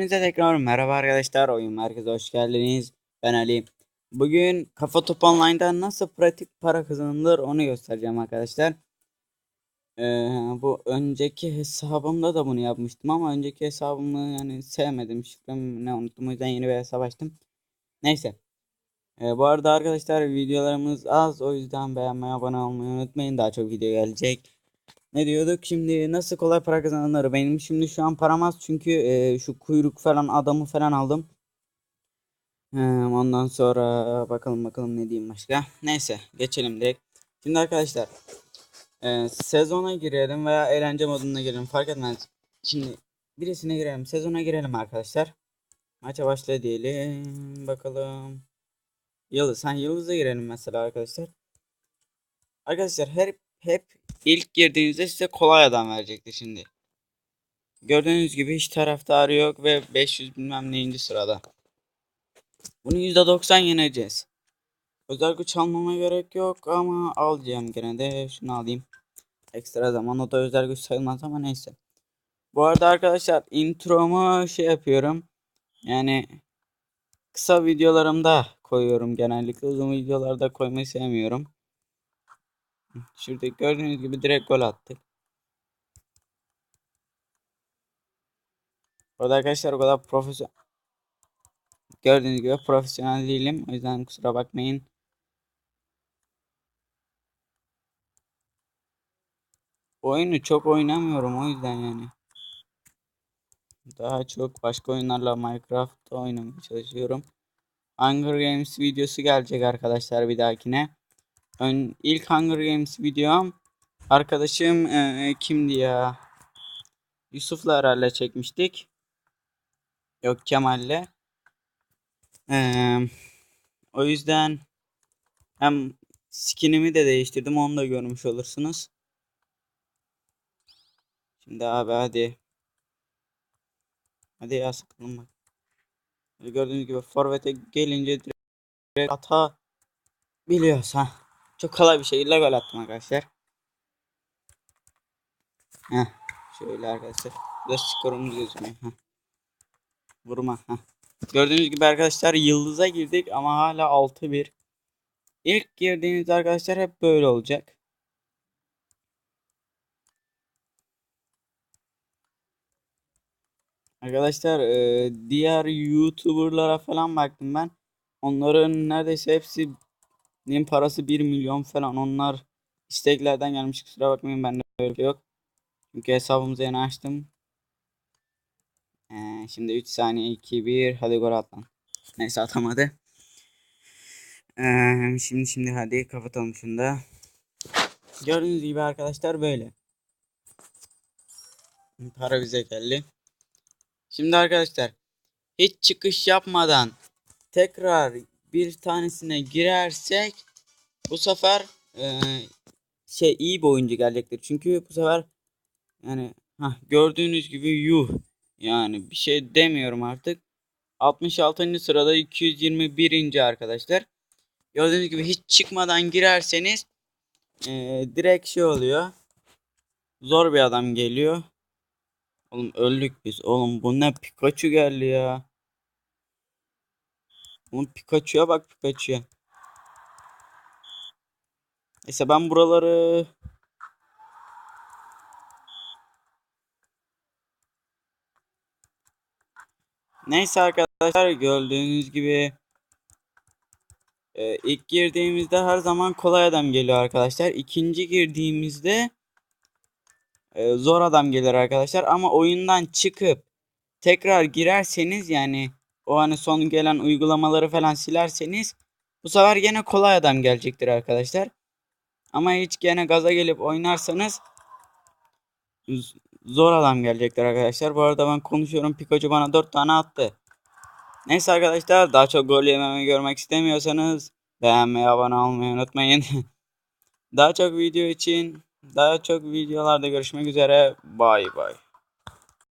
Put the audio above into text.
Hepinize tekrar merhaba arkadaşlar. Oyun merkeze hoş geldiniz. Ben Ali. Bugün Kafa Top Online'da nasıl pratik para kazanılır onu göstereceğim arkadaşlar. Ee, bu önceki hesabımda da bunu yapmıştım ama önceki hesabımı yani sevmedim. Şifremi ne unuttum o yüzden yeni bir hesap açtım. Neyse. Ee, bu arada arkadaşlar videolarımız az o yüzden beğenmeyi abone olmayı unutmayın. Daha çok video gelecek. Ne diyorduk şimdi nasıl kolay para kazanılır benim şimdi şu an param az çünkü e, şu kuyruk falan adamı falan aldım. He, ondan sonra bakalım bakalım ne diyeyim başka. Neyse geçelim direkt. Şimdi arkadaşlar e, sezona girelim veya eğlence moduna girelim fark etmez. Şimdi birisine girelim sezona girelim arkadaşlar. Maça başla diyelim bakalım. Yıldız sen Yıldız'a girelim mesela arkadaşlar. Arkadaşlar her hep ilk girdiğinizde size kolay adam verecektir şimdi. Gördüğünüz gibi hiç taraftarı yok ve 500 bilmem neyinci sırada. Bunu %90 yeneceğiz. Özel güç almama gerek yok ama alacağım gene de şunu alayım. Ekstra zaman o da özel güç sayılmaz ama neyse. Bu arada arkadaşlar intromu şey yapıyorum. Yani kısa videolarımda koyuyorum genellikle uzun videolarda koymayı sevmiyorum. Şurada gördüğünüz gibi direkt gol attık. Orada arkadaşlar o kadar profesyonel gördüğünüz gibi profesyonel değilim. O yüzden kusura bakmayın. Oyunu çok oynamıyorum o yüzden yani. Daha çok başka oyunlarla Minecraft oynamaya çalışıyorum. Hunger Games videosu gelecek arkadaşlar bir dahakine. Ön, ilk Hunger Games videom arkadaşım e, kimdi ya? Yusuf'la herhalde çekmiştik. Yok Kemal'le. Ee, o yüzden hem skinimi de değiştirdim onu da görmüş olursunuz. Şimdi abi hadi. Hadi ya sıkıldım bak. Gördüğünüz gibi forvete gelince direkt ata biliyoruz ha. Çok kolay bir şekilde gol attım arkadaşlar. Heh, şöyle arkadaşlar. Burada skorumuz gözükmüyor. Heh. Vurma. Heh. Gördüğünüz gibi arkadaşlar yıldıza girdik ama hala 6-1. İlk girdiğiniz arkadaşlar hep böyle olacak. Arkadaşlar e, diğer YouTuber'lara falan baktım ben. Onların neredeyse hepsi nin parası 1 milyon falan. Onlar isteklerden gelmiş. Kusura bakmayın bende öyle şey yok. Çünkü hesabımızı yeni açtım. Ee, şimdi 3 saniye 2 1 hadi gol at lan. Neyse atamadı. Ee, şimdi şimdi hadi kapatalım şunu da. Gördüğünüz gibi arkadaşlar böyle. Para bize geldi. Şimdi arkadaşlar hiç çıkış yapmadan tekrar bir tanesine girersek bu sefer e, şey iyi bir oyuncu gelecektir. Çünkü bu sefer yani hah, gördüğünüz gibi yuh yani bir şey demiyorum artık. 66. sırada 221. arkadaşlar. Gördüğünüz gibi hiç çıkmadan girerseniz e, direkt şey oluyor. Zor bir adam geliyor. Oğlum öldük biz. Oğlum bu ne Pikachu geldi ya. Oğlum Pikachu'ya bak Pikachu'ya. Neyse ben buraları Neyse arkadaşlar gördüğünüz gibi e, ilk girdiğimizde her zaman kolay adam geliyor arkadaşlar. İkinci girdiğimizde e, zor adam gelir arkadaşlar. Ama oyundan çıkıp tekrar girerseniz yani o hani son gelen uygulamaları falan silerseniz bu sefer gene kolay adam gelecektir arkadaşlar. Ama hiç gene gaza gelip oynarsanız zor adam gelecektir arkadaşlar. Bu arada ben konuşuyorum. Pikachu bana 4 tane attı. Neyse arkadaşlar daha çok gol yememi görmek istemiyorsanız beğenmeyi abone olmayı unutmayın. daha çok video için daha çok videolarda görüşmek üzere. Bay bay.